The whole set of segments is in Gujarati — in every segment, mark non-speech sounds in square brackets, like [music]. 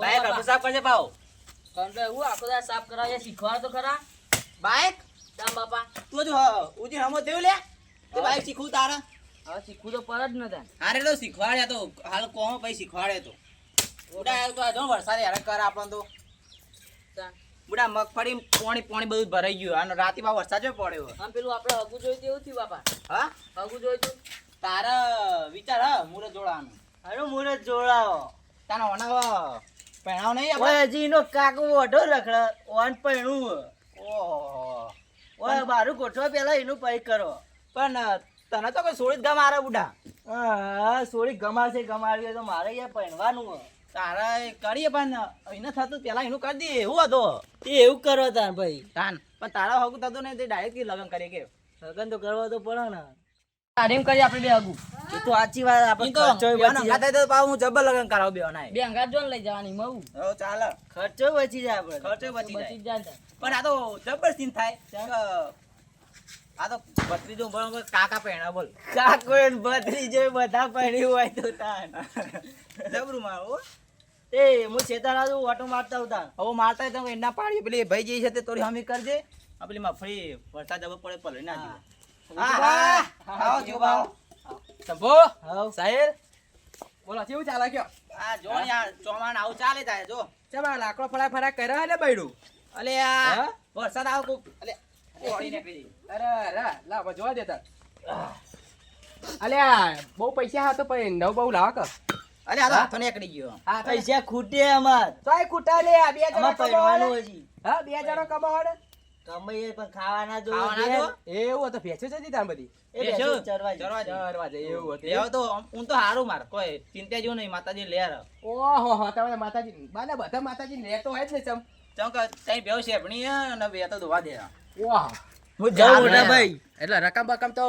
બાઈક. સાફ કરજે ભાવ કંટ્રોલ એવું આખો સાફ કરાવે શીખવાડો તો ખરા. બાઈક ચામ બાપા. તું ઉજી હમો થયું લે. તે બાઈક શીખવું તારા. હવે શીખવું તો પર જ ને તાન. હારે તો શીખવાડ્યા તો હાલ કોમ પછી શીખવાડે તો. બુડા આ તો આ જો વરસાદ હેરાન કર આપણ તો. બુડા મગફળી પોણી પોણી બધું ભરાઈ ગયું. અને રાતે બા વરસાદ જો પડ્યો? આમ પેલું આપણે હગુ જોયું તેવું થયું બાપા. હા? હગુ જોયું તું? તારા વિચાર હ મુરત જોડાવાનું. હારું મુરત જોડાવો તાનો ઓના પહેણાવ નહીં ઓય હજી એનો કાકો ઓઢો રખડે ઓન પૈણું ઓહો. ઓય બારું ગોઠવા પેલા એનું પૈ કરો. પણ તને તો કોઈ સોળી ગમ આરે બુડા. હા સોળી ગમાડશે ગમાડવી તો મારે યાર પૈણવાનું તારા એ કરીએ પણ એને થતું પેલા એનું કરી દે એવું હતો. તે એવું કરો તાર ભાઈ. તાન પણ તારા હગું થતું નહીં તે ડાયરેક્ટ લગ્ન કરીએ કે? લગન તો કરવા તો પડે ને. તારીમ કરી આપણે બે આગુ. એ તો સાચી વાત આપણે ખર્ચો બચી જાય. તો હું જબર કરાવ બે ઓનાય બે અંગાત જોન લઈ જવાની મઉ. હો ચાલે. ખર્ચો બચી જાય આપણે. ખર્ચો બચી જાય. પણ આ તો જબર સીન થાય આ તો ભત્રીજો બોલો કાકા પહેણા બોલ. કાકો એ જોઈ બધા પહેણી હોય તો તાન. જબરું મારું હો. એ હું છેતારા છું ઓટો મારતા હતા હવે મારતા તો એના પાડી પેલી ભાઈ જે છે તે તોરી હમી કરજે. આ પેલી મફળી વરસાદ પડે પલળી ના હા. હા હા. આવો જીવ બાવો. શંભુ સાહેબ બોલો કેવું ચાલે કયો? આ જો ને આ ચોમાણ આવું ચાલે થાય જો. ચમ આ લાકડો ફરા ફરા કર્યા ને બૈડું? અલે આ હા? વરસાદ આવો અલે અરે અરે બહુ પૈસા હતો પણ નવ બહુ લાવા કે. અલે આ તો હાથો નીકળી ગયો. હા પૈસા ખૂટે અમાર. તોય ખૂટા લે આ બે જણા કમાવાના. હા બે જણા કમાવાના. કમાઈએ પણ ખાવાના જો એવું હતું ભેંસો છે તાર બધી. એ બેસો ચરવા ચરવા જાય એવું હતું લેવા તો હું તો હારું માર. કોઈ ચિંતા જેવું નહીં માતાજી લેર ઓહો હો તમે માતાજી બાના બધા માતાજી લેતો હોય જ ને ચમ. ચમ કે તઈ ભેવ છે ભણી ને બે તો ધોવા દે. વાહ હું જાઉં મોટા ભાઈ. એટલે રકમ બકમ તો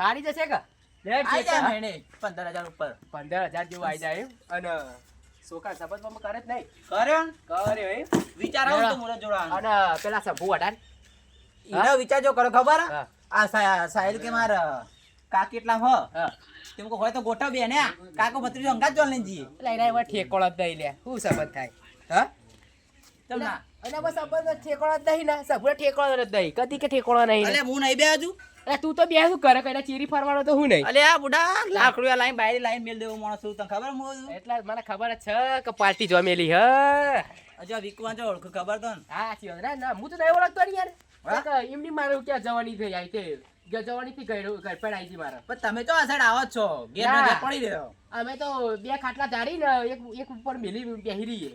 હારી જશે કે? લેટ આઈ છે જાય તાન. મહિને પંદર હજાર ઉપર. પંદર હજાર જેવું આવી જાય અને છોકરા સંબંધમાં કરે જ નહીં. કર્યો ને? વિચાર આવો તો મુરત જોડાવાનું. અને પેલા શંભુ અઢાર એનો વિચાર જો કરો ખબર? આ સા- કે માર કાકી એટલા હ. તેમ કો હોય તો ગોઠવ બે ને. કાકો ભત્રીજો અંગાત જોલ લઈને જઈએ. એટલે એના ઠેકોળો જ દઈ લે. શું સંબંધ થાય? હા? ચમ ના. અને બસ સંબંધ જ જ નહીં ને. ઠેકોળો જ નહીં કદી કે ઠેકોળો નહીં અલે હું નહીં બે હજુ? અરે તું તો બે શું કરે કઈ ચીરી ફરવાનો તો હું નહીં. અલે આ બુડા લાખ રૂપિયા લાઈન બાયરી લાઈન મેલ દેવો માણસ છું તને ખબર હું એટલે મને ખબર છે કે પાર્ટી જમેલી હ. અજો વિકવાન જો ઓળખ ખબર તો ને હા ચિયો ના ના હું તો નહીં ઓળખતો ને યાર? એમની મારે ક્યાં જવાની થઈ આવી તે જવાની થી ગઈ ગરપેડ આવી મારે. પણ તમે તો સાઈડ આવો છો. ગેર. પડી રહ્યો. અમે તો બે ખાટલા ધારી ને એક એક ઉપર મેલી બેહી રહીએ.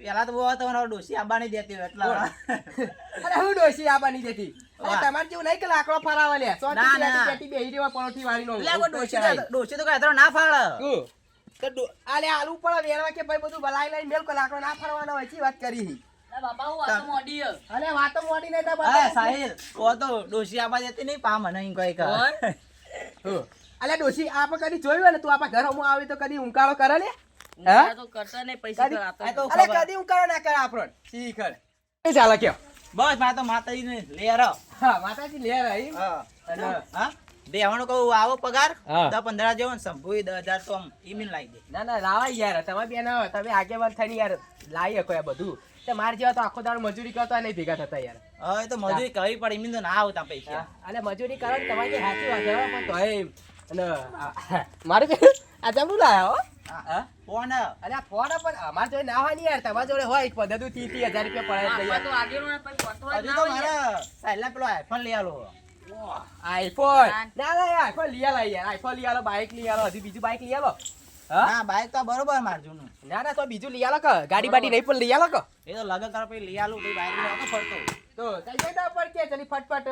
પેલા તો બહુ તમારો ડોસી આંબા નહીં દેતી હોય એટલા અરે હું ડોસી આબા નહીં દેતી તમારે જેવું નહીં કે લાકડો ફરાવે લે. સો. પેટી બેહી રહ્યો પરોઠી વાળી નો ડોસી તો- ડોસી તો કઈ અત્યારે ના ફાળે તો આલે આલુ પણ વેરવા કે ભાઈ બધું બલાઈ લઈને મેલ કો લાકડો ના ફરવાનો હોય છે વાત કરી બાપા હું વાતો મોડી અરે વાતો મોટી નહીં તો સાહિલ કો તો ડોસી આંબા દેતી નહીં પા મને અહીં કોઈ કર [laughs] અલે ડોશી આપણે કદી જોયું ને તું આપણા ઘર હું આવી તો કદી ઉંકાળો કરે ને હા? કહું આવો પગાર. દસ પંદર જેવો ને દસ હજાર તો ઈમીન લાવી દે. ના ના લાવાય યાર. તમે બે ના તમે આગેવાન થઈને યાર લાવી શકો આ બધું. તે માર જેવા તો આખો દાડો મજૂરી કરતા નહીં ભેગા થતા યાર. હવે તો મજૂરી કરવી પડે ઈમીન તો ના આવતા પૈસા. અને મજૂરી કરો તમારી સાચી વાત છે પણ તોય [laughs] મારે આ જમરું લાયા હો? હા ફોન અરે આ ફોન પણ અમાર જોડે ના હોય ને યાર. તમારા જોડે હોય તું ત્રીસ ત્રીસ હજાર રૂપિયા પડે તો ને. મારા સાહેલા પેલો આઈફોન લઈ આલો. આઈફોન ના ના યાર આઈફોન લઈ આલો યાર. આઈફોન લઈ આલો બાઈક લઈ આલો હજી બીજું બાઈક લઈ આલો. હા? ના બાઈક તો બરોબર માર જૂનું. ના ના તો બીજું લઈ આલો કે? ગાડી બાડી નહીં પણ લઈ આલો કે? એ તો લગન કરો પછી લઈ આલું પછી બાઈક લઈ આવતો ફરતો? તો કઈ જગ્યા પર કે ચલી ફટફટ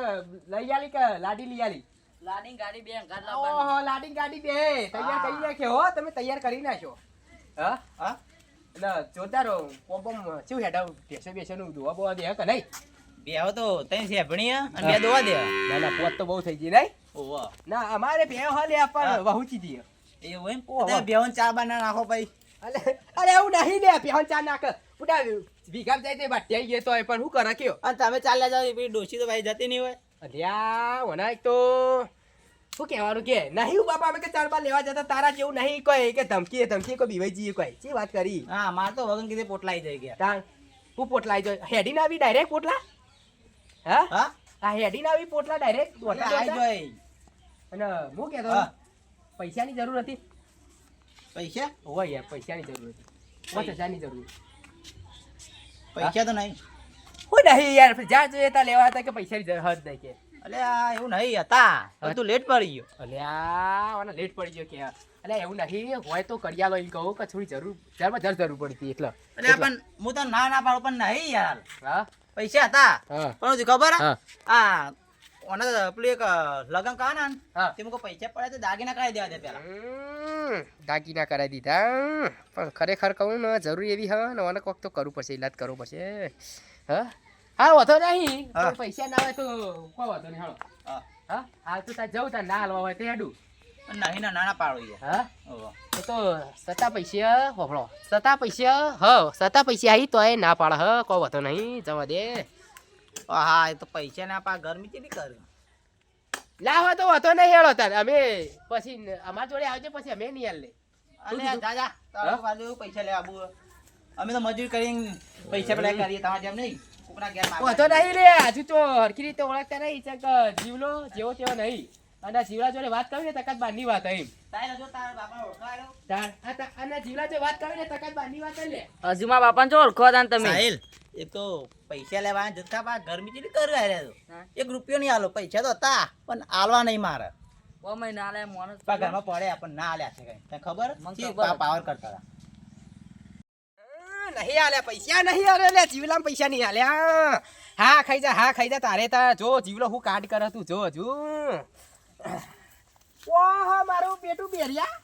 લઈ આલી કે લાડી લઈ આલી? લાડીને ગાડી બે અંગાત લાવવાની. ઓહો લાડી ગાડી બે. તૈયાર કરી નાખ્યો હો તમે તૈયાર કરી નાખ્યો હા? હા? એટલે જોરદાર કોબમ બોમ શું હેડા ભેસે બેસો નું દોવા બોવા દે કે નહીં? બે હવે તો તઈ સેભણી હે અને બે દોવા દે. ના ના પોત તો બહુ થઈ ગઈ નહીં? ઓહો ના અમારે બે હો લે પણ વહુચી દીએ. એવું એમ? ઓહો. તે બેવન ચા બાના નાખો ભાઈ અલે અરે એવું નહીં લે પેહન ચા નાખ. ઉડાવ્યું ભીગામ જાય તે બાટિયા ગયો તો પણ હું કરે કયો? અને તમે ચાલ્યા જાવ એ ડોસી તો ભાઈ જતી નહીં હોય. અલ્યા વના એક તો શું કહેવાનું કે નહીં બાપા અમે કે ચાર બાર લેવા જતા તારા જેવું નહીં કોઈ કે ધમકી ધમકી કોઈ બીવાઈ જઈએ કોઈ. શી વાત કરી? હા માર તો વગન કીધે પોટલાઈ જઈ ગયા તાણ હું પોટલા આવી જાય. હેડી ના આવી ડાયરેક્ટ પોટલા? હા? હા? આ હેડી ના આવી પોટલા ડાયરેક્ટ એટલે આઈ જોઈ. અને હું કહેતો. પૈસાની જરૂર હતી? પૈસા? હોય યાર પૈસાની જરૂર હતી. પાંચ હજારની જરૂર. પૈસા તો નહીં. હું નહીં યાર જ્યાં જોઈએ ત્યાં લેવા હતા કે પૈસાની જરૂર નહીં કે. અલે આ એવું નહીં હતા. તું લેટ પડી ગયો. અલ્યા મને લેટ પડી ગયો કે. અલે એવું નહીં હોય તો કડિયાલો એમ કહું કે થોડી જરૂર જરમાં જર જરૂર પડતી એટલે. એટલે પણ હું તો ના ના પાડું પણ નહીં યાર. હા? પૈસા હતા. પણ હજી ખબર. આ ઓને પેલું એક લગન કહા ને? હા. તેમાં કોઈ પૈસા પડે તો દાગીના કરાવી દેવા દે પેલા. દાગીના કરાવી દીધા. પણ ખરેખર કહું ને જરૂર એવી હા ને કોક તો કરવું પડશે ઇલાજ કરવો પડશે. હા? હા વાંધો નહીં. પૈસા ના હોય તો કોઈ વાંધો નહીં હાલો. હા. હાલ તો તાર જવું તાર ના હાલવા હોય તે હેડું. નહીં ના નાના પાડું હા? તો તો સતા પૈસા હોભળો. સતા પૈસા હ સતા પૈસા આવી એ ના પાડ હ કોઈ વાંધો નહીં જવા દે. હા એ તો પૈસા ના પા ગરમી કેટલી કરે? લા હોય તો વાતો નહીં હેડો તાર. અમે પછી અમારા જોડે આવજે પછી અમે નહીં હાલ. લે અલે બાજુ પૈસા લેવા અમે તો મજૂર કરીને પૈસા પેલા કરીએ તમારે જેમ નહીં. વાંધો હજુ તો હરખી રીતે ઓળખતા નહીં જીવલો જેવો તેવો નહીં. અને જીવડા જોડે વાત કરી ને તકાત બારની વાત એમ. બાપા અને જોડે વાત કરી ને તકાત બારની વાત લે. હજુ મારા બાપાને જો ઓળખો હતા તમે. સાહિલ એક તો પૈસા લેવા જતા પા ગરમી કેટલી કરે અરે તો એક રૂપિયો નહીં આલો પૈસા તો હતા પણ આલવા નહીં મારે. ઓ મહિના લે મોણસ પા ઘરમાં પડે પણ ના આલ્યા છે કઈ. તને ખબર? પાવર કરતા હતા. નહીં આલ્યા પૈસા નહીં આલે લે જીવલામ પૈસા નહીં આલ્યા. હા ખાઈ જા હા ખાઈ જા તારે તા જો જીવલો હું કાટ કરે તું જો હજુ ઓહો મારું બેટું બેરિયા.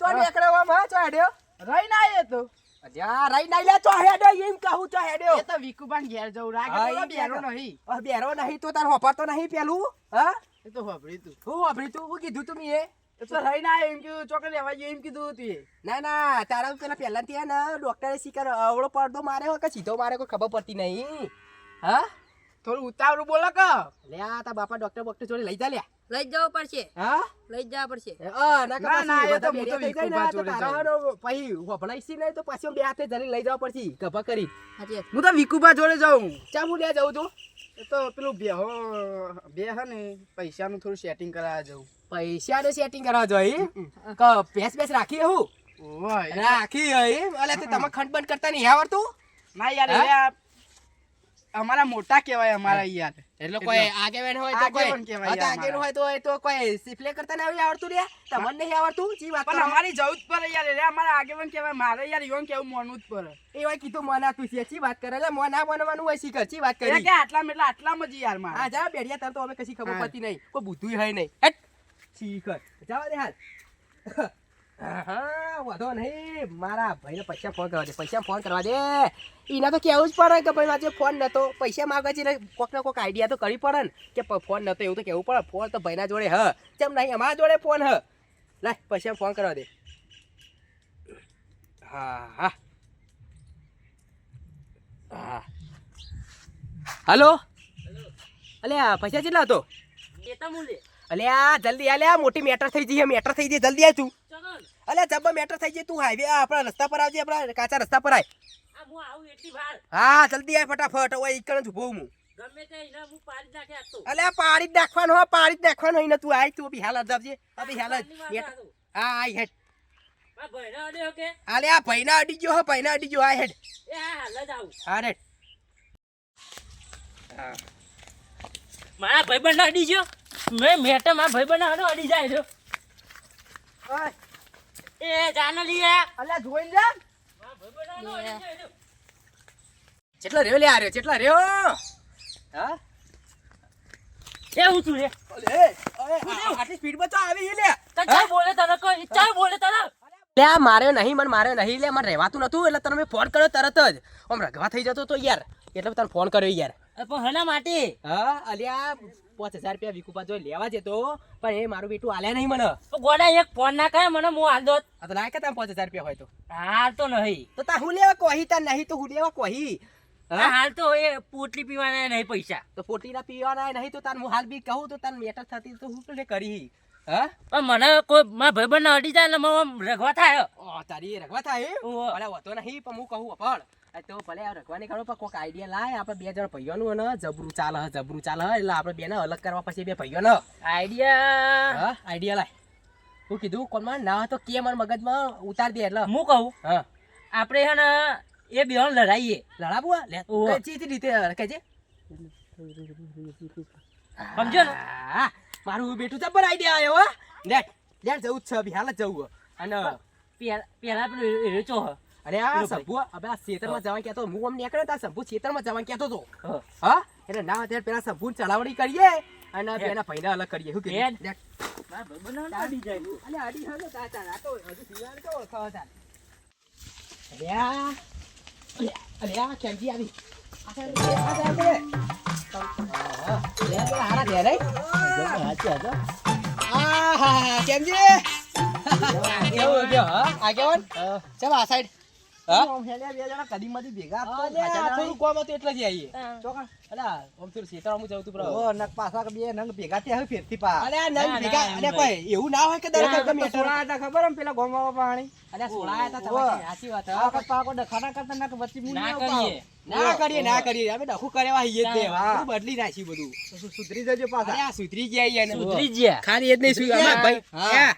ચો નીકળ્યો આમ હા ચો હેડ્યો? રહી ના એ તો. અજા રાઈ ના લે ચો હેડ્યો એમ કહું ચો હેડ્યો. એ તો વિકુબાન ઘેર જવું રાગે બેરો નહીં. બેરો નહીં તો તાર હોપાતો નહીં પેલું હા? એ તો હોભરી તું. હું હોભરી તું હું કીધું તું મેં એ. તો રહી ના એમ કીધું ચોકલેટ લેવા ગયો એમ કીધું તું ના ના તારા પેલા પહેલા ત્યાં ને ડોક્ટરે શીખર અવળો પડદો માર્યો કે સીધો મારે કોઈ ખબર પડતી નહીં. હા? થોડું ઉતાવળું બોલો કે. લે આ તા બાપા ડોક્ટર બોક્ટર જોડે લઈ જા લે લઈ જ પડશે. હા? લઈ જવા પડશે. ના ના, ના, પછી એ તો વિકુભા જોડે નહીં તો બે હાથે જઈને લઈ જવા પડશે ગભા કરી. હું તો વિકુબા જોડે જાઉં. ચા હું લે જાઉં છું એ તો પેલું બેહો બે હે ને પૈસાનું થોડું સેટિંગ કરાવવા જવું. પૈસા ને સેટિંગ કરાવવા જોઈએ કે પેસ ભેંસ રાખી હું રાખી હોય એટલે તે તમે ખંડ બંધ કરતા નહીં આવડતું? ના યાર અમારા મોટા કહેવાય અમારા યાર. એટલે કોઈ આગેવાન હોય તો કોઈ આગેવાન હોય તો એ તો કોઈ સિફલે કરતા નહીં આવડતું રે. તમને નહીં આવડતું? જી વાત પણ અમારી જવું જ પડે યાર. એટલે અમારા આગેવાન કહેવાય. મારે યાર યોન કેવું મોનું જ પડે. એ હોય કીધું મના તું છે. ચી વાત કરે. એટલે મોના બનવાનું હોય શીખર. ચી વાત કરી. કે આટલા એટલે આટલામાં જ યાર મારે. હા જા બેડિયા તાર તો હવે કશી ખબર. પડતી નહીં. કોઈ બુદ્ધુય હોય નહીં. શીખર. જવા દે હાલ. હા વાંધો નહીં. મારા ભાઈને પૈસા ફોન કરવા દે પૈસા ફોન કરવા દે. એને તો કેવું જ પડે કે ભાઈ મારે ફોન નતો. પૈસા માગે છે કોક ને કોઈક આઈડિયા તો કરવી પડે ને. કે ફોન નતો એવું તો કહેવું પડે. ફોન તો ભાઈના જોડે હ. કેમ નહીં અમારા જોડે ફોન હ. લાય પૈસા ફોન કરવા દે. હા હા હા હલો અલ્યા પૈસા કેટલા હતો? અલ્યા જલ્દી અલ્યા મોટી મેટર થઈ જઈએ મેટર થઈ જઈએ જલ્દી આવ તું. અલ્યા જબ્બા મેટર થઈ જાય તું હાઈવે આપણા રસ્તા પર આવજે આપણા કાચા રસ્તા પર આય. આ હું આવું એટલી વાર? હા જલ્દી આય ફટાફટ ઓય ઈકણ જ ઊભો હું. ગમે તે એના હું પાડી આ જ નાખવાનો હો પાડી જ નાખવાનો હોય ને તું આય તું બી હાલ જ આવજે. આ જ. હા આય હેડ. આ ભાઈના અલ્યા ભાઈના અડી ગયો હો ભાઈના અડી ગયો આય હેડ. એ હા હાલ જ આવું હા હેડ. મારા ભાઈબંધ અડી ગયો? મેં મેટે મારા ભાઈબંધ અડી જાય છે. ઓય, એ જાને લીએ. અલ્યા જોઈને જા મારા ભાઈબંધ હાડો અડી જાય છે. કેટલા રહ્યો લે આ રહ્યો કેટલા રહ્યો હા? એ હું છું રે. અલે એ, ઓય, આ- આટલી સ્પીડમાં તો આવી લે. તને બોલે તને કોઈ ચાલ બોલે તને. લે આ માર્યો નહીં મને માર્યો નહીં લે મને રહેવાતું નતું એટલે તને મેં ફોન કર્યો તરત જ. આમ રગવા થઈ જતો તો યાર એટલે તને ફોન કર્યો યાર. પણ હના માટે. હા અલ્યા પાંચ હજાર રૂપિયા વિકુપા જો લેવા જતો પણ એ મારું બેટું આલે નહીં મને. તો ગોડા એક ફોન ના કરે મને હું હાલ દોત. તો ના કે તમે પાંચ હજાર રૂપિયા હોય તો. હાલ તો નહીં. તો તા હું લેવા કહી તા નહીં તો હું લેવા કહી? હાલ તો એ પોટલી પીવાના નહીં પૈસા. તો પોટીના પીવાના નહીં તો તાર હું હાલ બી કહું તો તાર મેટર થતી તો હું એટલે કરી? હા? પણ મને કોઈ મારા ભાઈબંધ અડી જાય ને રગવા થાય. તારી રખવા થાય? અરે હતો નહીં પણ હું કહું પણ તો ભલે આ રખવાની કરો પણ કોઈક આઈડિયા લાય આપણે બે જણ ભાઈઓનું ને જબરું ચાલે હ જબરું ચાલે એટલે આપણે બેને અલગ કરવા પછી બે ભાઈઓને. આઈડિયા હા આઈડિયા લાય. હું કીધું કોણમાં ના તો કે મારા મગજમાં ઉતાર દે એટલે. હું કહું? હા. આપણે હે ને એ બે લડાઈએ. લડાવું લે. કઈ રીતે કહેજે સમજો ને? હા, મારું બેટું જબર આઈડિયા આવ્યો હો. લેટ લેટ જવું જ છે હાલ જ જવું. અને પેલા પેલા પેલું રેચો હ? અને આ સંભુ હવે આ ખેતરમાં જવા કહેતો હું આમ નીકળ્યો તા સંભુ ખેતરમાં જવા કહેતો તો હા. એટલે ના અત્યારે પેલા સંભુ ચલાવણી કરીએ અને પેલા પૈડા અલગ કરીએ. શું કે અડી જાય. અલે અડી હા તાતા આ તો હજુ દિવાળી તો ઓળખાવા તા અરે આ અરે આ કેમજી આવી. ગયો હા આગેવાન ચાલ આ સાઈડ એવું ના હોય કે કરીએ. ના કરીએ અમે ડખું કરેવા આવીએ જ તે. બધું. બદલી જજો પાછા. સુધરી ગયા સુધરી ગયા. ખાલી એ જ નહીં સુધર્યા. સુધર્યા? ભાઈ હા. હા.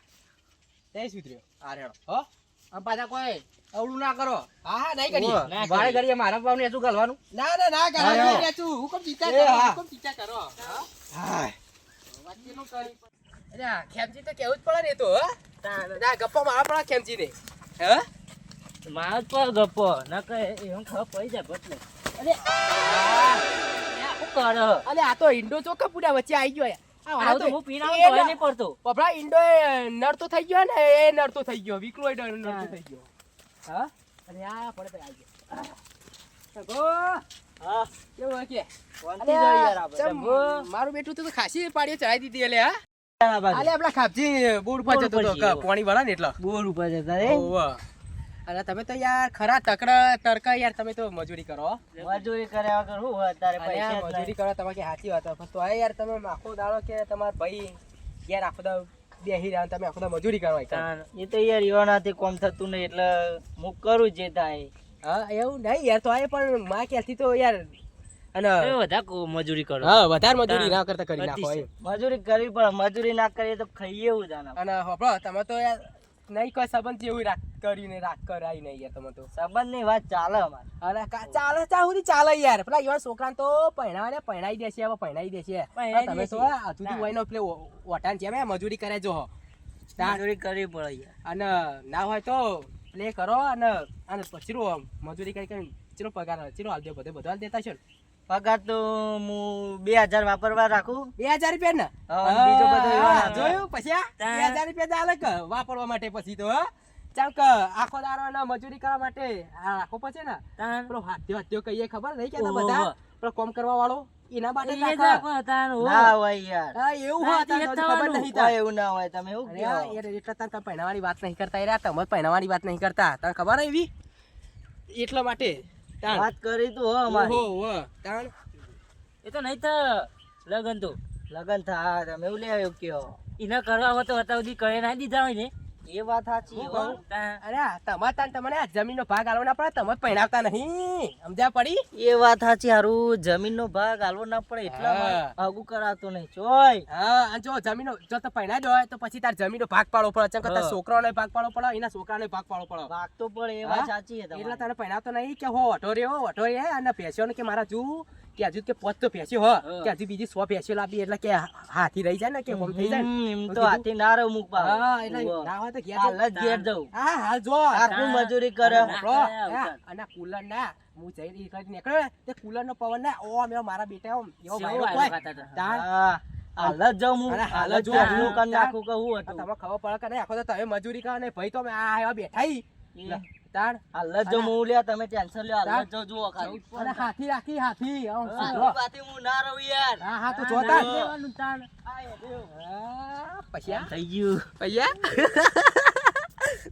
તે સુધર્યો. આ રેડો. હો. આમ પાછા કોઈ અવળું ના કરો હા હા નહીં કરીએ મારે ના કરીએ. મારા પાવને શું ઘાલવાનું ના ના ના કરો હા, હા. રહેતું. હુકમ ચિંતા કરો હુકમ ચિંતા કરો હા? વચ્ચેનું કરી. અરે ખેમજી તો કેવું જ પડે ને તો હા ના, ગપ્પા મારવા પડે ખેમચીને. હે? મારો પર ગપ્પો ના કહે એમ ખબર પડી જાય બટલે અરે કરે આ તો ઈંડો ચોખ્ખા પૂરા વચ્ચે આવી ગયો. આ તો હું ના- પડતો ઈંડો નડતો થઈ ગયો ને એ નડતો થઈ ગયો વિકલો નડતો થઈ ગયો હા? અરે આ પડે આવી ગયો હા. કેવું કે. મારું બેઠું તો ખાસી પાડીએ ચડાવી દીધી એટલે હા? અલે આપડા ખાપજી બોર્ડ ઉપર બોર્ડ જતો તો પાણી વાળા ને એટલે. બોર ઉપર જતા રે. અરે તમે તો યાર ખરા તકડા તડકા યાર તમે તો મજૂરી કરો. મજૂરી કર્યા વગર શું હોય તારે અરે પૈસા મજૂરી કરો તમારી સાચી વાત તો આ યાર તમે આખો દાડો કે તમારા ભાઈ યાર આખો દાડો બેહી રહ્યા તમે આખો મજૂરી કરવા એ તો યાર યુવાનાથી કોમ થતું નહીં એટલે હું કરું જે થાય. હા એવું નહીં યાર તો આ પણ માં ક્યાંથી તો યાર અને વધારે મજૂરી કરો. હા વધારે મજૂરી ના કરતા કરી નાખો મજૂરી કરવી પણ મજૂરી ના કરીએ તો ખાઈએ એવું જાણે અને હોપળો તમે તો યાર નહીં કોઈ સંબંધ જેવું રાખ કરીને રાખ કરાય નહીં યાર તમે તો. સંબંધની વાત ચાલે અમારે. અરે ચાલે ચા સુધી ચાલે યાર. પેલા ઈવન છોકરાને તો પહેણાવે ને પહેણાઈ દેશે હવે પહેણાઈ દેશે તમે તો હજુ જુદી ના. પેલો ઓટાન છે મજૂરી કરે જો મજૂરી કરવી પડે યાર. અને ના હોય તો પ્લે કરો અને અને પછી મજૂરી કરી કરી ચીરો પગાર ચીરો હાલ દે બધે બધો હાલ દેતા છો ને. પગાર તો હું બે હજાર વાપરવા રાખું. બે હજાર રૂપિયા ને? બીજો બધો. જોયું પછી બે હજાર રૂપિયા ચાલે કે વાપરવા માટે પછી તો ચાલ કે આખો દારો ને મજૂરી કરવા માટે આ રાખો પછી ને. પેલો હાથ્યો હાથ્યો કહીએ ખબર નહીં કેતા બધા? પેલો કોમ કરવા વાળો એના માટે એ. ના હોય યાર. એવું એ. ખબર નહીં એવું ના હોય તમે એવું એટલે તાન તમે પહેણાવાની વાત નહીં કરતા યાર તમે જ પહેણાવાની વાત નહીં કરતા. તને ખબર એવી એટલા માટે. વાત કરી તું હો અમારી. ઓહો, તાણ. એ તો નહીં તો લગન તો. લગન થા તમે એવું લે આવ્યો કયો ઈના કરવા હોતો તો અત્યાર સુધી કરે ના દીધા હોય ને. એ વાત સાચી. અરે તમારે તાન તમને આ જમીનનો ભાગ આલવો ના પડે તમે પહેણાવતા નહીં. સમજ્યા પડી? એ વાત સાચી હારું. જમીનનો ભાગ આલવો ના પડે એટલા હા. કરાતો નહીં. ચોય. હા અને જો જમીનો જો તો પહેણા હોય તો પછી તાર જમીનનો ભાગ પાડવો પડે. ચમ કે તાર છોકરાનો ભાગ પાડવો પડે એના છોકરાનો ભાગ પાડવો પડે. ભાગ તો પડે એ વાત સાચી છે એટલે તારે તને પહેણાવતો નહીં કે હો અઠો રહ્યો અઠો રે અને ભેંસ્યોને કે મારા જુ. કે હજુ કે પોત તો ભેંસ્યો હો. કે હજુ બીજી સો ભેંસ્યો લાવી એટલે કે હાથી રહી જાય ને કે ઓમ થઈ જાય એમ તો હાથી ના રહું મુક હા એટલે ના હોય તો ઘેર હાલ જ ઘેર જવું હા હાલ જો. આટલું મજૂરી કરે. ના. આપણો, કરે આવું હા, તાન. અને કુલર ના હું જઈ રહી કરી નીકળ્યો તે કુલર નો પવન ના ઓ મારા બેટા ઓમ એવો. હા. હાલ જ હું હાલ હાલ જ જ જો. ઘરનું કરી નાખું કે હું આ હતું. તમે ખબર પડે કે આખો તો તમે મજૂરી કરો ને ભાઈ તો અમે આ બેઠા તાણ. હાલ જો હું લ્યા તમે ટેન્શન લ્યો હાલ જો જુઓ ખાલી અને હાથી રાખી હાથી. હાથી હા, ના રહું યાર. હા હા તો જોતા લેવાનું તાન. હા, પૈસા થઈ ગયું. પૈસા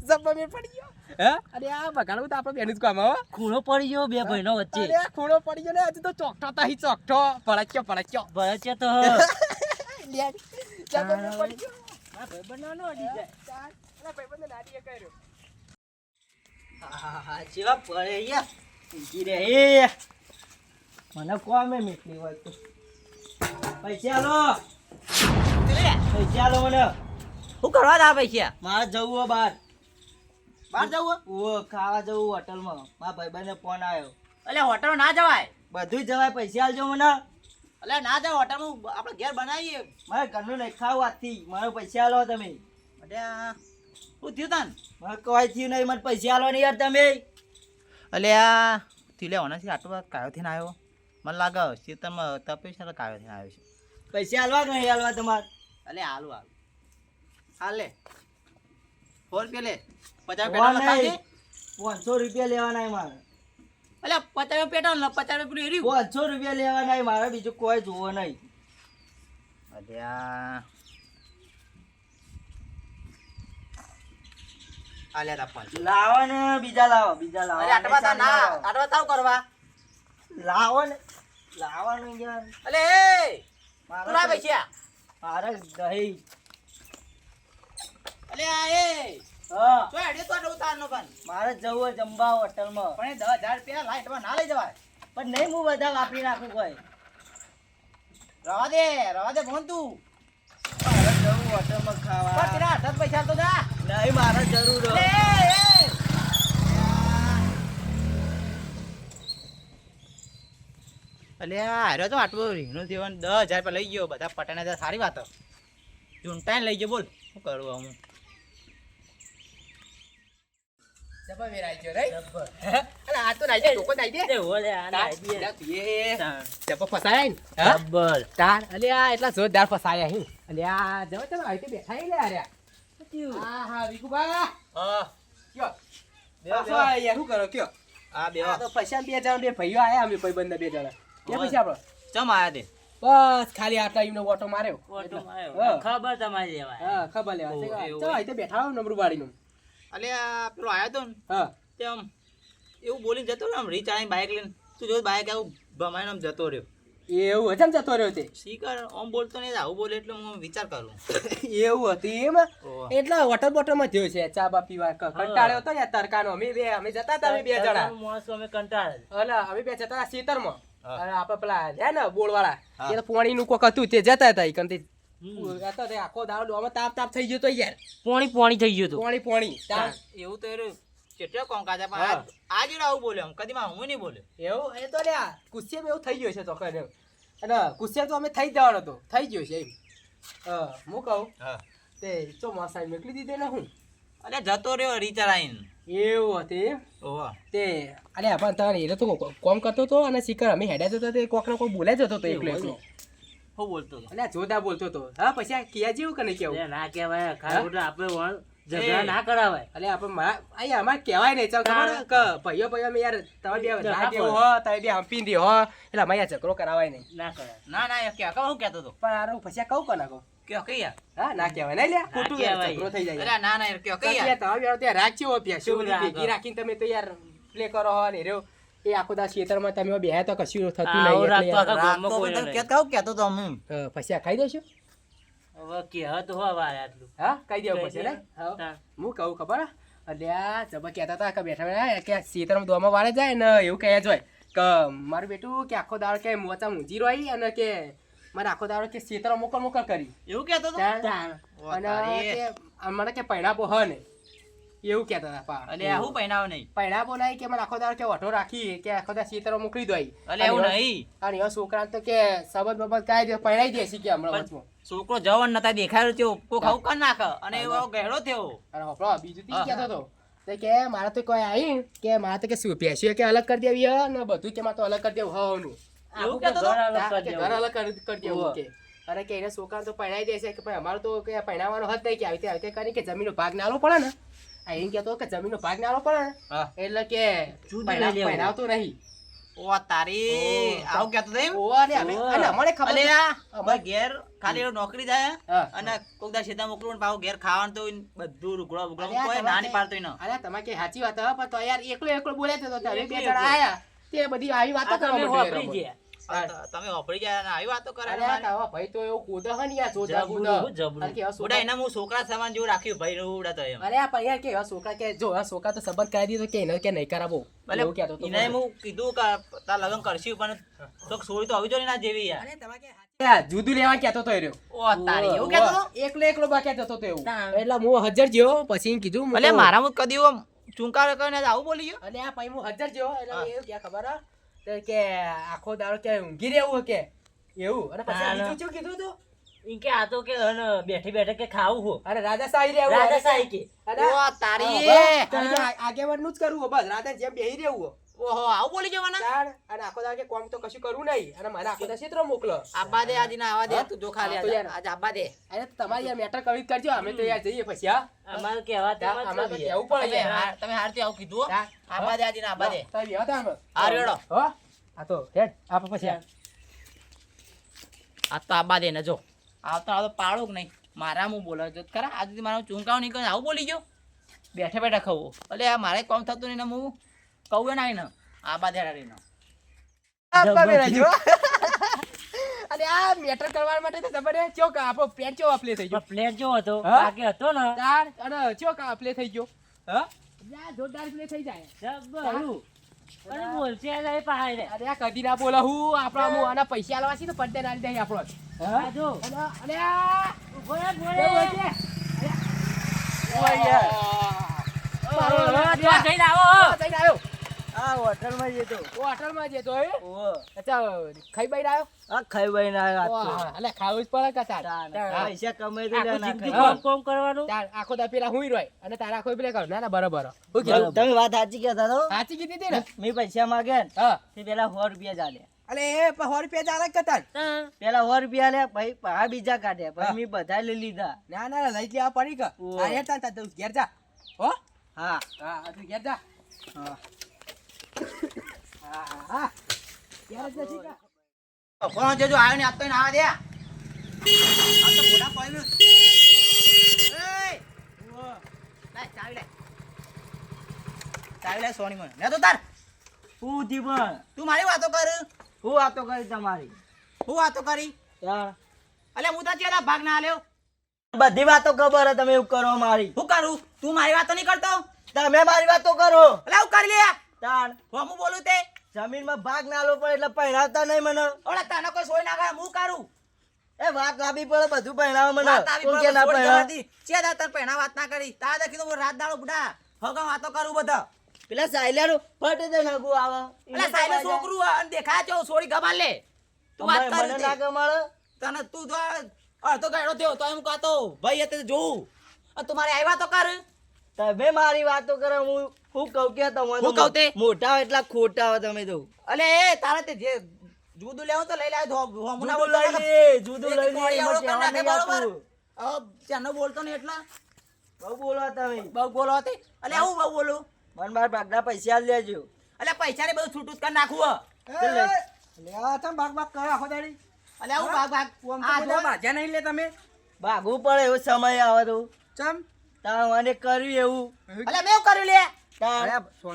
જબ્બા પડી ગયો. હે? અરે આ બગાડવું તો આપણે બેનું જ કામ હો. ખૂણો પડી ગયો બે ભાઈનો વચ્ચે. અરે ખૂણો પડી ગયો ને હજુ તો ચોકઠો તાહી ચોકઠો. પડચ્યો પડચ્યો ભરચે તો. લે જબ્બા મેં પડી ગયો આ ભાઈબંધનો અડી જાય. ચાલ અલા ભાઈબંધને નાડીએ કર્યો. મને કોમે મીઠી હોય તો પૈસા લો પૈસા લો મને શું કરવા દા પૈસા મારે જવું બહાર બહાર જવું ઓ ખાવા જવું હોટલમાં મારા ભાઈબંધને ફોન આવ્યો એટલે હોટલ ના જવાય બધું જવાય પૈસા આલજો મને એટલે ના જાય હોટલમાં આપણે ઘેર બનાવીએ મારે ઘરનું નહીં ખાવું આજથી મારે પૈસા આલો તમે. અલ્યા શું થયું તાન કવાય થયું નહીં મને પૈસા આલો નહીં યાર તમે. અલ્યા તું લે ઓનાથી આટલો કાયો થઈને આવ્યો. મને લાગે શીતળમાં તપેશ કાયો થઈને આવ્યો છે. પૈસા હાલવા કે નહીં હાલવા તમારે? અલે હાલું હાલ હાલે ફોન પે લે. પચાસ ફોન પેટા પાંચસો રૂપિયા લેવાના મારે. અલે પચાસ પેટા ને પચાસ પેલું એર્યું પાંચસો રૂપિયા લેવાના મારે બીજું કોઈ જોવો નહીં. અલ્યા આલ્યા તા પાંચ. લાવો ને બીજા લાવો બીજા લાવો. અરે આટવા તા ના આટવા તાવ કરવા. લાવો ને લાવવાનું યાર અલે એ મારે પૈસા. મારે દહીં. અલે આ એ. હા. તો હેડે તો આટલું પણ મારે જવું હોય જમવા હોટલમાં. પણ એ દસ હજાર રૂપિયા લાઈટમાં ના લઈ જવાય. પણ નહીં હું બધા વાપરી નાખું કોઈ. રવા દે રવા દે ફોન તું. જવું હોટલમાં પણ ખાવા તેના હાથ પૈસા તો જા નહીં મારે જરૂર. એ, એ. અલ્યા હાર્યો તો આટલું રીંગણું દેવાનું દસ હજાર રૂપિયા લઈ ગયો. બધા પટાણા તો સારી વાત. ચૂંટાઈને લઈ ગયો બોલ. શું કરું હું જબ્બા મેં રાખ્યો રે અલા આ તો નાઈ દે ટોકો નાઈ દે. તાર, જા તું એ. જબ્બા ફસાયા ને? હા? તાર અલે આ એટલા જોરદાર ફસાયા હી. અલે આ જવો તમે રીતે બેઠા હી લે આર્યા હા હા વિકુબા હા. કયો? બેહો, આ. શું કરો કયો? આ બે. તો પૈસા બે જણા બે ભાઈઓ આયા અમે ભાઈબંધના બે જણા. કે. પૈસા આપણો ચમ આયા તે? બસ ખાલી આ ટાઈમનો ઓટો માર્યો. હા. ખબર તમારી લેવાય. હા ખબર લેવા ચાલ અહીં તો બેઠા હો નમરું અલે આ પેલો આયો તો ને હા. તે આમ એવું બોલીને જતો ને આમ રીચ આવીને બાઇક લઈને. તું જો બાઇક આવું ભમાઈને આમ જતો રહ્યો. એવું હજમ જતો રહ્યો તે. શીખર આમ બોલતો નહીં આવું બોલે એટલે હું વિચાર કરું. એવું હતું એમ? એટલા વોટર બોટલમાં થયો છે ચા બા પીવા કંટાળ્યો હતો યાર તરકાનો અમે બે અમે જતા હતા અમે બે જણા. અલા અમે બે જતા હતા ખેતરમાં હા. અને આપણે પેલા હે ને બોળ વાળા એ તો પોણી નું કોક હતું તે જતા હતા કંતી. આખો દાડો તાપ તાપ થઈ ગયો તો યાર. પોણી પોણી થઈ ગયું પોણી પોણી. તાપ. એવું તો કેટલો કોંકા છે પણ આજ- આવું બોલ્યો આમ કદી માં હું નહીં બોલ્યો. એવું? એ તો લ્યા ગુસ્સે એવું થઈ ગયો છે તો કરે અને ગુસ્સે તો અમે થઈ જ જવાનો હતો. થઈ ગયો છે એમ. હા હું કહું? હા. તે ચોમાસા મોકલી દીધે ને હું? અલ્યા જતો રહ્યો રીચાર આવીને એવું હતું તે અરે પણ તારે એ તો કોમ કરતો હતો અને શિકાર અમે હેડ્યા જતો તે કોક કોઈ બોલે જતો હતો એકલો એકલો હું બોલતો હતો. અલ્યા જોરદાર બોલતો હતો. હા પછી આ કિયા જેવું કે નહીં કેવું? ના કહેવાય. ખાલી આપણે ઝઘડા ના કરાવાય. અલે આપણે અહીંયા અમારે કહેવાય નહીં. ચાલ ખબર હે ભાઈઓ ભાઈઓ અમે યાર તમે બે ના કેવો હો તમે બે હંપી દે હો. એટલે અમે યાર ઝઘડો કરાવાય નહીં. ના કરાય. ના ના કે કે હું કહેતો હતો? પણ હું પછી કહું કે ના કહું? કયો કઈ હા ના કહેવાય. નહીં લે ખોટું યાર કહેવાય. ઝઘડો થઈ જાય. અરે ના ના યાર કયો કઈ યાર તમે યાર ત્યાં રાખ્યો ત્યાં શું ભેગી રાખીને તમે તો યાર પ્લે કરો હો ને રહ્યો. એ આખો દા ખેતરમાં તમે બે તો કશું થતું નહીં એટલે કોઈ નહીં. કેતો કહેતો તો હું પછી આ ખાઈ દેશું? હવે કે હતો હવા આટલું. હા કહી દેવું પડશે ને? હું. કહું ખબર? અલ્યા જબર કહેતા હતા કે બેઠા બેઠા કે સીતરમ દોમાં વાળે જાય ને એવું કહે જોય. કે મારું બેટું કે આખો દાડો કે મોચા મૂંજી રહી અને કે મારે આખો દાડો કે સીતરમ મોકલ મોકલ કરી. એવું કહેતો હતો? અને મને કે પૈણાપો હ ને. એવું કહેતા હતા પા. અલ્યા હું પહેનાવ નહીં? પૈણાપો નહીં કે મને આખો દાડો કે વઠો રાખી કે આખો દાડો સીતરમ મોકલી દો અલ્યા એવું નહીં? અને એવા છોકરાને તો કે સબત બબત કાંઈ દે પૈણાઈ દે છે કે હમણાં વચમાં. છોકરો જવાન નતા દેખાયો થયો કો ખાવ કર નાખ. અને એવો ગહેરો થયો. અને હોપળો બીજું તી કહેતો હતો તો કે મારા તો કોઈ આવી કે મારા તો કે શું ભેંસીઓ કે અલગ કરી દેવી હે? ને બધું કે મારે તો અલગ કરી દેવું હવાનું એવું કહેતો કે ઘર અલગ કરી દેવું. કે અરે કે એને છોકરા તો પહેણાઈ દેશે કે ભાઈ અમારું તો કે પરણાવવાનો હદ નહીં કે આવી રીતે કરી કે જમીનનો ભાગ નાલો પડે ને. અહીં એમ કહેતો કે જમીનનો ભાગ નાલો પડે ને. એટલે કે. પરણાવતો નહીં. ઓ તારી આવું કહેતો હતો એમ ઓવા ને અમે અને અમને ખબર અલે અમારે ઘેર ખાલી નોકરી જાય અને કોક દા સીધા મોકલું ને પાછું ઘેર ખાવાનું તો બધું રૂગડો બુગડો કોઈ નાની પાડતો ન અરે તમે કે સાચી વાત હે પણ તો યાર એકલો એકલો બોલે તો તમે બે જણા આયા તે બધી આવી વાતો કરવા તમે તો તમે વાપરી ગયા ને આવી વાતો કરે. તાવા ભાઈ તો એવું કૂદે હે ને યાર જોજા જબરું, કૂદે. જબરું. અને કે એવા બુડા છોકરા- એના હું છોકરા સમાન જેવું રાખ્યું ભાઈ નું ઉડાતો એમ. અરે આ પણ કે છોકરા કે જો આ છોકરા તો સબર કરી દીધો કે એને કે નહીં કરાવો ભલે એવું કહેતો એને હું કીધું કે તાર લગ્ન કરશું પણ તો સોળી તો આવી જોઈએ ના જેવી યાર. અરે તમારે કે જુદું લેવા કેતો તો એ રહ્યો. ઓ તારી એવું કેતો એકલો એકલો બા હતો તો એવું. એટલે હું હજાર જેવો પછી કીધું મને મારા મુખ કદી ચૂંકાર કરીને આવું બોલી ગયો. અને આ પછી હું હજાર જેવો એટલે એવું ક્યાં ખબર હે? તો કે આખો દાડો કે ઊંઘી રહેવું કે? એવું. અને પછી બીજું શું કીધું તું? ઈ કે આ તો કે બેઠી બેઠે બેઠે કે ખાવું હો. અને રાજા સાહી રહેવું રાજા સાહી કે. અને ઓ તારી અને જો જ કરવું હો, બસ. રાધા જેમ બેહી રહેવું હો. ઓહો આવું બોલી જવાના. અને આખો દાડો કોમ તો કશું કરવું નહીં. અને મને આખો દાડો ક્ષેત્રો મોકલો. આબા દે આજે ના આવા દે તું જો ખાલી હા, તો આજે યાર. આજે આબા દે. અરે તમારે યાર મેટર કરવી કરજો. અમે તો યાર જઈએ પછી હા? અમારે કહેવા તેમ જ તો કરીએ. પડે તમે હાર- તમે આવું કીધું આબા દે આજે ના આબા દે. તમે. બેહો તાણ. હા, રેડો. હો? આ તો હેડ આપ પછી આ. આ તો આબા દે ને જો. આવતો આવતો પાડો કે નહીં? મારા હું બોલે જો ખરા આજે સુધી મારા ચૂંકાવ નહીં આવું બોલી ગયો? બેઠે બેઠા ખાવું. એટલે આ મારે કોમ થતું નહીં ને હું કહું ના ને આબા દે રહીને આપવા બેરા જો. અને આ મેટર કરવા માટે તો તમારે ચો કા આપો પેટ ચો અપ્લે થઈ ગયો? પ્લેટ જો હતો? બાકી હતો ને? તાર અને ચો કા અપ્લે થઈ ગયો? હ? જા જોરદાર પ્લે થઈ જાય. જબરું. અરે બોલશે જાય પહાડ રે. અરે આ કદી ના બોલા હું. આપણા હું આના પૈસા આલવા છે તો પડતે ના દે આપણો. હા? જો. અને અને આ. ઊભો રે, ઊભો રે. કેવું છે? ઓય યાર. મારો જઈને આવો જઈને આવ્યો. આ હોટલમાં જતો. ઓ હોટલમાં જતો હે. અચ્છા ખાઈ બાઈ આવ્યો? ખાઈ બાઈને આવ્યો અલે ખાવું જ પડે પૈસા કમાઈ તો ના જિંદગી કોમ- કોમ કરવાનું? તાર આખો દા પેલા હુંય રોય અને તારા આખો પેલા કર. ના ના બરોબર. હું તમે વાત સાચી કહેતા તો? સાચી કીધી હતી ને? મેં પૈસા માંગ્યા ને હા. તે પેલા સો રૂપિયા ચાલે. અલે એ પણ સો રૂપિયા ચાલે કતાર પેલા સો રૂપિયા લે ભાઈ પા બીજા કાઢ્યા હા. મેં બધા લઈ લીધા. ના ના લઈ લેવા પડી કે. આ હેઠ તા તું ઘેર જા. હો. હા હા તું ઘેર જા. હા. કોણ જજો આવ્યો ને આજ આવા દે આ તો સોની મને તાર હું મારી વાતો કર હું વાતો કરી તમારી હું વાતો કરી. અલે હું તો ચેરા ભાગ ના આલ્યો બધી વાતો ખબર હે તમે એવું કરો મારી. હું કરું તું મારી વાતો નહીં કરતો તમે મારી વાતો કરો. એટલે હું કરી લે. તાણ. હું બોલું તે? જમીનમાં ભાગ ના લો પડે એટલે પહેરાવતા નહીં મને. ઓલા તને કોઈ સોય ના હું કરું? એ વાત લાવી પડે બધું પહેરાવે મને. પર કે ના સોય પહેરાવે? ચે દા. તને પહેણા વાત ના કરી. તારે દેખી તો હું રાત દાડો બુડા હગા વાતો કરું બધા. પેલા સાયલાનું ફટ દે નગું આવે. એટલે સાહેબ છોકરું અને દેખાય છો સોરી ગમાલ લે. તું વાત કર મને ના ગમાળ તને તું તો અડધો ગાડો થયો તો એમ કહેતો ભાઈ અત્યારે જોઉં. તમારે તું મારી આવ્યા તો કર. તમે મારી વાતો કરો હું હું કહું? કે તમે હું કહું તે? મોટા એટલા ખોટા હો તમે તો. અલે એ તારા તે જે જુદું લેવું તો લઈ લાવ બોલ લઈ લે જુદું લઈ લે એમાં કહેવા નહીં આવતું. ચાનો બોલતો ને એટલા. બહુ બોલો તમે. બહુ બોલો તે. અલે હું બહુ બોલું. મન બાર ભાગના પૈસા લેજો. અલે પૈસા ને બધું છૂટું જ કરી નાખવું હે. લે આ તમ ભાગ ભાગ કરો આખો દાડી. અલે હું? ભાગ ભાગ આ જો. બધા નહીં લે તમે. ભાગવું પડે એવો સમય આવે તો. ચમ. તાર મને કર્યું એવું? અલે મેં કર્યું લે.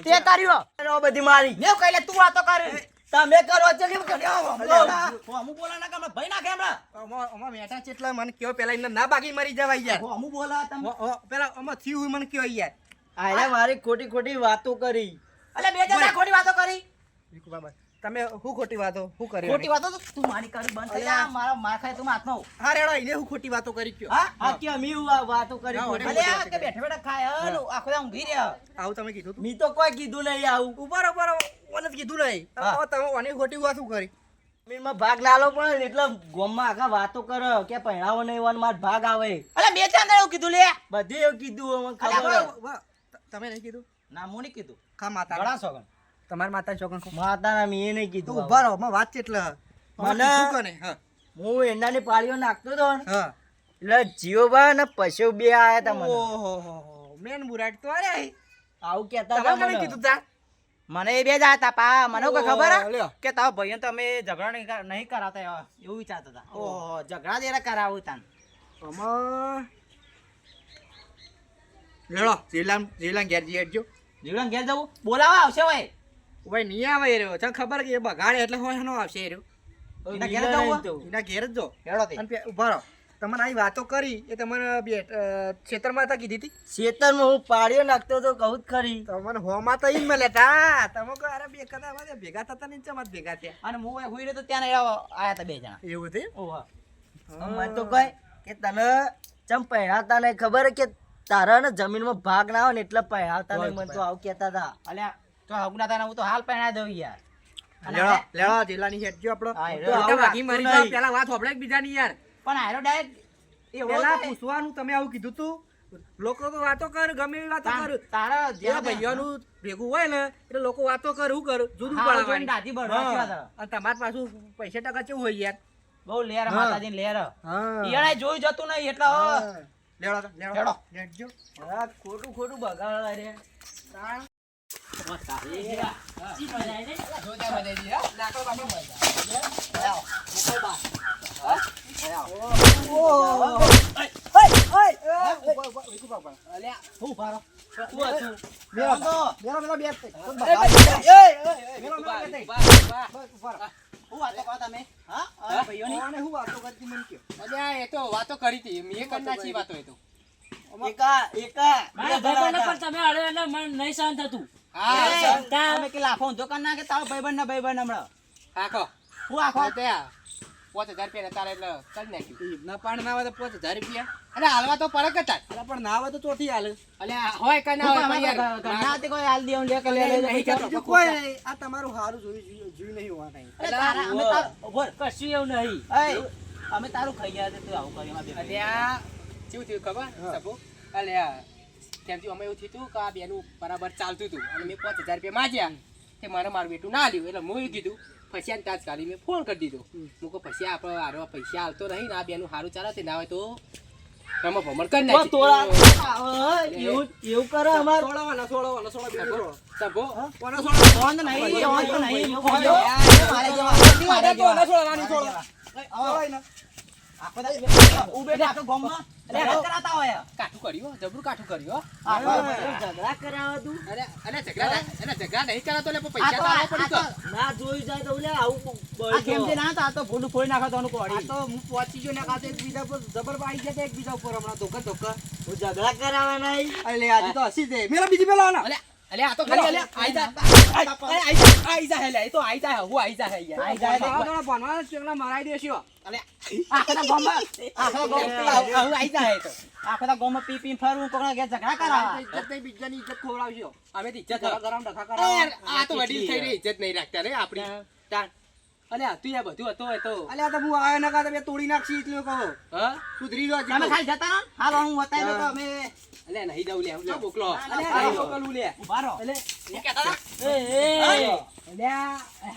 તે કર્યું રો બધી મારી. મેં કહી લે તું વાતો કર તમે કરો છો કેમ કર્યો? હું બોલા ના કામ ભાઈ ના કેમ અમાર અમાર મેટા ચેટલા મને કયો પેલા એમને ના બાકી મરી જવાય યાર. હું બોલા તમે. પેલા અમાર થયું મને કયો યાર. આને મારી ખોટી ખોટી વાતો કરી. અલે બે જણા ખોટી વાતો કરી. બાબા તમે હું ખોટી વાતો હું કરી ખોટી વાતો તો તું મારી કરી બંધ થઈ જા મારા માર ખાય તું હાથનો હા રેડો એને હું ખોટી વાતો કરી કયો હા હા. કે અમે વાતો કરી ના, ખોટી. અલે આ કે બેઠા બેઠા ખાય હલો આખો દાડો ઊંઘી રહ્યા. આવું તમે કીધું તું? મી તો કોઈ કીધું નહીં આવું. ઉપર ઉપર ઓને કીધું નહીં. હા. તો તમે ઓની ખોટી વાતો કરી. જમીનમાં ભાગ લાલો પણ એટલે ગોમમાં આખા વાતો કરો કે પહેણાવો નહીં વન માર ભાગ આવે. અલે બે ચાંદા એવું કીધું લે. બધે એવું કીધું ખબર હે. તમે નહીં કીધું? ના મોની કીધું. ખા માતા ઘણા સોગન તમારા માતા છોકન માતાના મી એ નહીં તું કીધું ઊભા રહો માં વાત એટલે. મને- શું કને હા. હું એનાની પાળીઓ નાખતો હા. એટલે જીઓબા ને પશુ બે આયા તા મને. ઓહો મેન બુરાટ તો આયા આવું કેતા તમે હતા મને કીધું તા? મને એ બે જ હતા પા. મને કોઈ ખબર. કે તારો ભાઈઓ તમે ઝઘડા નહીં કર- નહીં કરાવતા એવા વિચારતા હતા. ઓહો. ઝઘડા જ એને કરાવું તાન આમાં લેડો જીલામ જીલામ ઘેર જઈ હટજો ઘેર જવું? બોલાવા આવશે ભાઈ. ભાઈ નહીં આવે રહ્યો. તને ખબર કે એ બગાડે એટલે હોય એનો આવશે રહ્યો. એના ઘેર જવું એના ઘેર જ જો હેડો તે. ઊભા રહો. તમને આવી વાતો કરી એ તમારે બે ખેતરમાં હતા કીધી હતી ખેતરમાં હું પાડ્યો નાખતો તો કહું જ ખરી. તમને હોમાં તો ઈ મળે. તા તમે કહો અરે બે કદા અમારે ભેગા થતા નહીં ચમત ભેગા થયા? અને હું હુઈ રહ્યો તો ત્યાં આવ્યા હતા બે જણા. એવું છે ઓહો મને તો કહે કે તને ચમ પહેરાતા નહીં. ખબર કે તારા ને જમીનમાં ભાગ ના આવે ને એટલે પહેરાવતા નહીં. મને તો આવું કહેતા હતા. અલ્યા તો હગના તાના હું તો હાલ પહેણા દઉં યાર. લેવા લેવા આ- હેડ જો આપણો. તો રહ્યો. મરી જાય. પેલા વાત હોભળે એકબીજાની યાર? પણ આરો ડાયરેક્ટ એ પેલા પૂછવાનું તમે આવું કીધું તું? લોકો તો વાતો કર ગમે એવી વાતો કર. તારા જે ભાઈઓનું ભેગું હોય ને એટલે લોકો વાતો કર હું કર જુદું હા, દાદી બળવા. અને તમારે પાછું પૈસા ટકા કેવું હોય યાર? બહુ લેર. માતાજી લેર ઈયાણે જોઈ જતું નહીં એટલે લેડો લેડો. લેડો. લેડજો. ખોટું ખોટું બગાડ રે વાતો કરો હતી. મેં કરી નાખી વાતો એ તો? એકા એકા મારા ભાઈબંધને પણ તમે અડે એટલે મને નહીં સહન થતું. હા તમે કે લાખો ઊંધો કરી નાખે? તારો ભાઈબંધ ના ભાઈબંધ હમણાં. આખો. હું આખો ત્યાં પાંચ હજાર રૂપિયા તારે એટલે કરી નાખ્યું. ઈદના પાણ ના આવે તો પાંચ હજાર રૂપિયા. અરે હાલવા તો પડે કે તાર? પણ ના આવે તો ચોથી હાલે. અલ્યા હોય કે ના હોય પણ યાર કોઈ હાલ દેવું લે કે લે લે લે નહીં બીજો કહેતો. કોઈ આ તમારું સારું જોયું જોયું- જોયું નહીં હોવા નહીં તારા અમે. કશું એવું નહીં. અમે તારું ખાઈ ગયા તું આવું. અલ્યા કેવું થયું ખબર સબુ અલ્યા ત્યાંથી અમે એવું થયું કે આ બેનું બરાબર ચાલતું હતું અને મેં પાંચ હજાર રૂપિયા માંગ્યા તે મારે મારું બેટું ના લ્યું એટલે એ કીધું પછી આને તાત્કાલિક મેં ફોન કરી દીધો હું કહું પછી આપણે હારો પૈસા હાલતો નહીં ને આ બેનું સારું ચાલે તે ના હોય તો તમે ભમણ કરી નાખી તોળા એવું એવું કરે અમાર સોળાવાના, સોળાવાના, સોળા બે જોડો. સબુ કોના નહીં ફોન નહીં. મારે જવા મારે જેવા. આવો. સોળાય ને. આખો દાડો ઉભે આખો ગામમાં. અરે હાથ કરાતા હોય. કાઠું કર્યું જબરું કાઠું કર્યું ઝઘડા કરાવે તું અરે અરે ઝઘડા ના- અરે ઝઘડા નહીં કરાતો એટલે પૈસા તો તો પડી તો- ના જોઈ જાય તો લે આવું આ ના તો આ તો ફોડી નાખો તો આનું આ કોડી. તો હું પહોંચી ગયો ને કાં તો એકબીજા પર જબર પાડી ગયા તા એકબીજા ઉપર હમણાં ધોકા ધોકા. હું ઝઘડા કરાવે નહીં અરે આજે તો હસી દે મેરા બીજી પેલા. અલે અલે આ તો ખાલી અલે આઈ જા. આઈ આઈ જા હેલે તો આઈ જા હું આઈ જા હે યાર આઈ જાય આવા દાડા ભણવાના મરાઈ દેશો. અલે આખા ગામમાં આખા ગામમાં હું આઈ જા હે તો. આખા ગામમાં પી પી ફરવું કોકના ઘેર ઝઘડા આ ઇજ્જત નહીં, બીજાની ઇજ્જત ખવડાવશો. અમે તો ઇજ્જત ગરમ અરે કરાવવા. આ તો વડીલ થઈ રહી ઇજ્જત નહીં રાખતા રે આપણી. તાન અલે આ તું આ બધું હતો તો અલે, આ તો હું આયો ને કાં બે તોડી નાખશી એટલે કહો. હા સુધરી જાઓ તમે ખાલી જતા ને. હું બતાવી દઉં તો અમે અલે નહીં દઉં લે હું તો મોકલો અલે, હાલો. મોકલું લે ઊભા અલે શું કહેતા હતા? એ, એ. અલે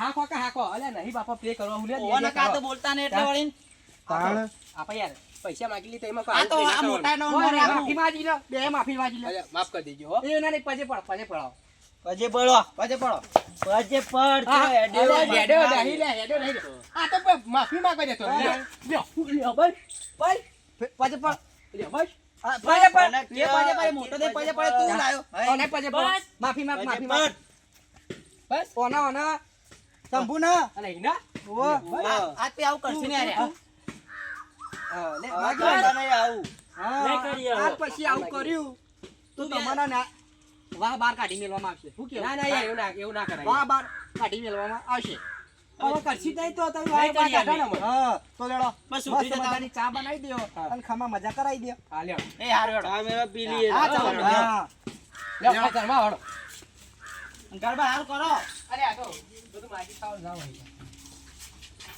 હાકો કે હાકો અલે નહીં બાપા પ્લે કરવા હું લે ઓને કા તો બોલતા ને એટલે વળીને. આપા યાર પૈસા માંગી લીધા એમાં આ તો આ મોટા નો માફી માંગી લો. બે માફી માંગી લો. માફ કરી દેજો એ ના નહીં, પછી પડ, પછી પડાવો. પછી પડો પછી પડો. પછી પડ હેડો નહીં લે, હેડો નહીં આ તો માફી માંગવા દેતો લે, લે, લે, બસ, બસ, પછી પડ. લે. પછી લાયો. બસ. માફી માગ, માફી માગ. બસ. ઓના, ઓના. શંભુ ના. ઓ. આ- તે આવું કરશે ને અરે હા, લે, માગી લો. આવું હા, નહીં કરીએ હવે. પછી આવું કર્યું તો તમારા ના- વાહ બાર કાઢી મેળવામાં આવશે. શું કેવું? ના ના એવું ના એવું ના કરાય. વાહ બાર કાઢી મેળવામાં આવશે. હવે કરશી નહીં તો તમે વાહ બાર કાઢો ને હા, તો લેડો. બસ મસ્ત જતા. ચા બનાવી દો હા. અને ખામાં મજા કરાવી દો હા એ હારું હેડો. આ મેરા પી લઈએ. હા, ચાલો. હા. લ્યો આ વાળો ગરબા હાલ કરો. અરે આગો બધું માગી ખાવ જાવ